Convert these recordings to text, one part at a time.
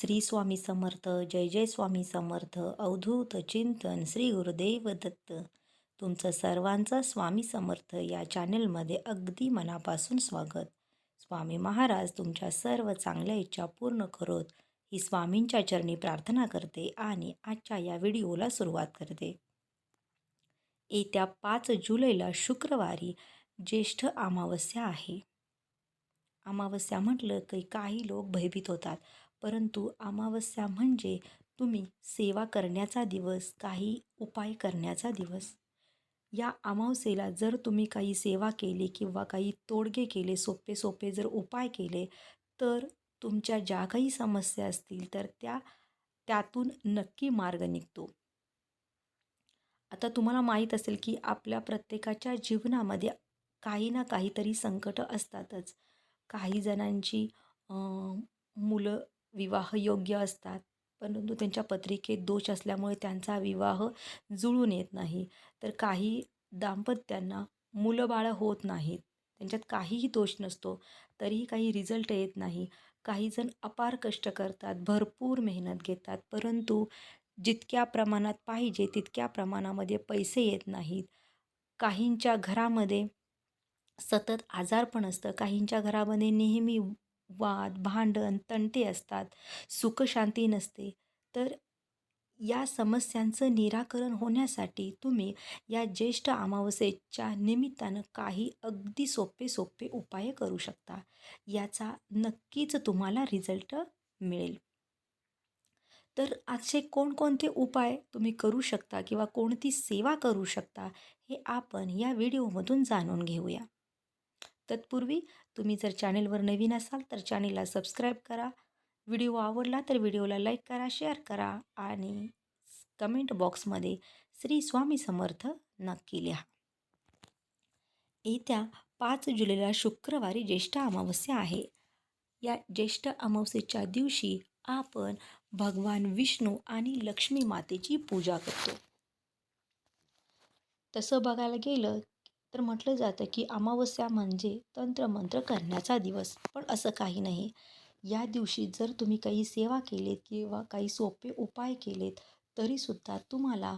श्री स्वामी समर्थ जय जय स्वामी समर्थ अवधूत चिंतन श्री गुरुदेव दत्त. तुमचं सर्वांचं स्वामी समर्थ या चॅनलमध्ये अगदी मनापासून स्वागत. स्वामी महाराज तुमच्या सर्व चांगल्या इच्छा पूर्ण करोत. ही स्वामींच्या चरणी प्रार्थना करते आणि आजच्या या व्हिडिओला सुरुवात करते. येत्या पाच जुलैला शुक्रवारी ज्येष्ठ अमावस्या आहे. अमावस्या म्हटलं की काही लोक भयभीत होतात. परंतु अमावस्या म्हणजे तुम्ही सेवा करण्याचा दिवस काही उपाय करण्याचा दिवस. या अमावस्येला जर तुम्ही काही सेवा केली किंवा काही तोडगे केले सोपे सोपे जर उपाय केले तर तुमच्या ज्या काही समस्या असतील तर त्या त्यातून नक्की मार्ग निघतो. आता तुम्हाला माहीत असेल की आपल्या प्रत्येकाच्या जीवनामध्ये काही ना काहीतरी संकट असतातच. काही जणांची मुलं विवाहयोग्य असतात. परंतु त्यांच्या पत्रिकेत दोष असल्यामुळे त्यांचा विवाह जुळून येत नाही. तर काही दाम्पत्यांना मुलं बाळं होत नाहीत. त्यांच्यात काहीही दोष नसतो. तरीही काही रिझल्ट येत नाही. काही जण अपार कष्ट करतात. भरपूर मेहनत घेतात. परंतु जितक्या प्रमाणात पाहिजे तितक्या प्रमाणामध्ये पैसे येत नाहीत. काहींच्या घरामध्ये सतत आजारपण असतं. काहींच्या घरामध्ये नेहमी वाद भांडण तंटे असतात. सुखशांती नसते. तर या समस्यांचं निराकरण होण्यासाठी तुम्ही या ज्येष्ठ अमावस्येच्या निमित्तानं काही अगदी सोपे सोपे उपाय करू शकता. याचा नक्कीच तुम्हाला रिझल्ट मिळेल. तर असे कोणकोणते उपाय तुम्ही करू शकता किंवा कोणती सेवा करू शकता हे आपण या व्हिडिओमधून जाणून घेऊया. तत्पूर्वी तुम्ही जर चॅनेलवर नवीन असाल तर चॅनेलला सबस्क्राईब करा. व्हिडिओ आवडला तर व्हिडिओला लाईक करा शेअर करा आणि कमेंट बॉक्समध्ये श्री स्वामी समर्थ नक्की लिहा. येत्या पाच जुलैला शुक्रवारी ज्येष्ठ अमावस्या आहे. या ज्येष्ठ अमावस्येच्या दिवशी आपण भगवान विष्णू आणि लक्ष्मी मातेची पूजा करतो. तसं बघायला गेलं तर म्हटलं जातं की अमावस्या म्हणजे तंत्रमंत्र करण्याचा दिवस. पण असं काही नाही. या दिवशी जर तुम्ही काही सेवा केलीत किंवा काही सोपे उपाय केलेत तरीसुद्धा तुम्हाला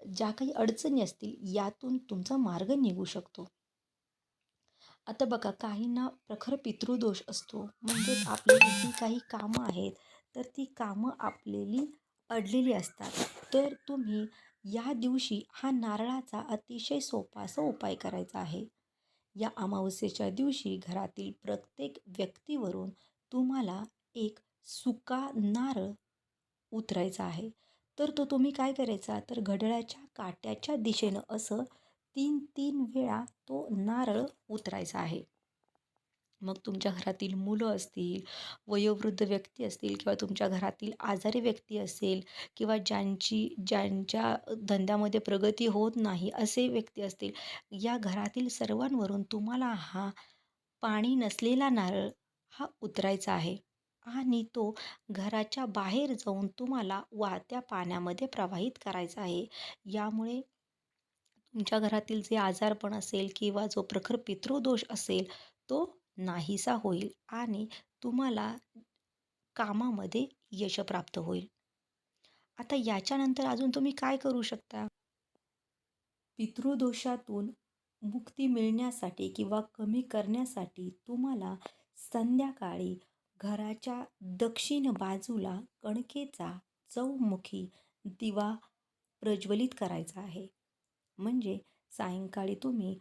ज्या काही अडचणी असतील यातून तुमचा मार्ग निघू शकतो. आता बघा काहींना प्रखर पितृदोष असतो. म्हणजेच आपली जी काही कामं आहेत तर ती कामं आपलेली अडलेली असतात. तर तुम्ही या दिवशी हा नारळाचा अतिशय सोपा असा उपाय करायचा आहे. या अमावस्येच्या दिवशी घरातील प्रत्येक व्यक्तीवरून तुम्हाला एक सुका नारळ उतरायचा आहे. तर तो तुम्ही काय करायचा? तर घड्याळाच्या काट्याच्या दिशेनं असं तीन तीन वेळा तो नारळ उतरायचा आहे. मग तुमच्या घरातील मुलं असतील वयोवृद्ध व्यक्ती असतील किंवा तुमच्या घरातील आजारी व्यक्ती असेल किंवा ज्यांची ज्यांच्या धंद्यामध्ये प्रगती होत नाही असे व्यक्ती असतील या घरातील सर्वांवरून तुम्हाला हा पाणी नसलेला नारळ हा उतरायचा आहे. आणि तो घराच्या बाहेर जाऊन तुम्हाला वाहत्या पाण्यामध्ये प्रवाहित करायचा आहे. यामुळे तुमच्या घरातील जे आजारपण असेल किंवा जो प्रखर पितृदोष असेल तो नाहीसा होईल आणि तुम्हाला कामामध्ये यश प्राप्त होईल. आता याच्यानंतर अजून तुम्ही काय करू शकता? पितृदोषातून मुक्ती मिळण्यासाठी किंवा कमी करण्यासाठी तुम्हाला संध्याकाळी घराच्या दक्षिण बाजूला कणकेचा चौमुखी दिवा प्रज्वलित करायचा आहे. म्हणजे सायंकाळी तुम्ही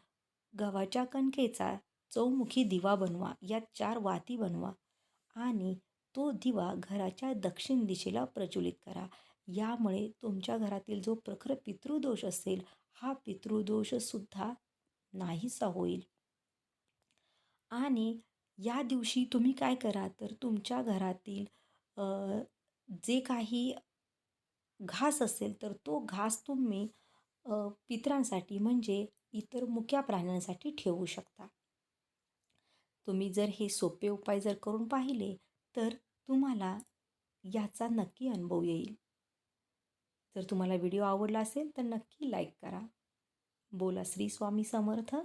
गव्हाच्या कणकेचा चौमुखी दिवा बनवा यात चार वाती बनवा आणि तो दिवा घराच्या दक्षिण दिशेला प्रज्वलित करा. यामुळे तुमच्या घरातील जो प्रखर पितृदोष असेल हा पितृदोषसुद्धा नाहीसा होईल. आणि या दिवशी तुम्ही काय करा तर तुमच्या घरातील जे काही घास असेल तर तो घास तुम्ही पितरांसाठी म्हणजे इतर मुक्या प्राण्यांसाठी ठेवू शकता. तुम्ही जर हे सोपे उपाय जर करून पाहिले तर तुम्हाला याचा नक्की अनुभव येईल. जर तुम्हाला व्हिडिओ आवडला असेल तर नक्की लाईक करा. बोला श्री स्वामी समर्थ.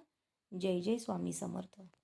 जय जय स्वामी समर्थ.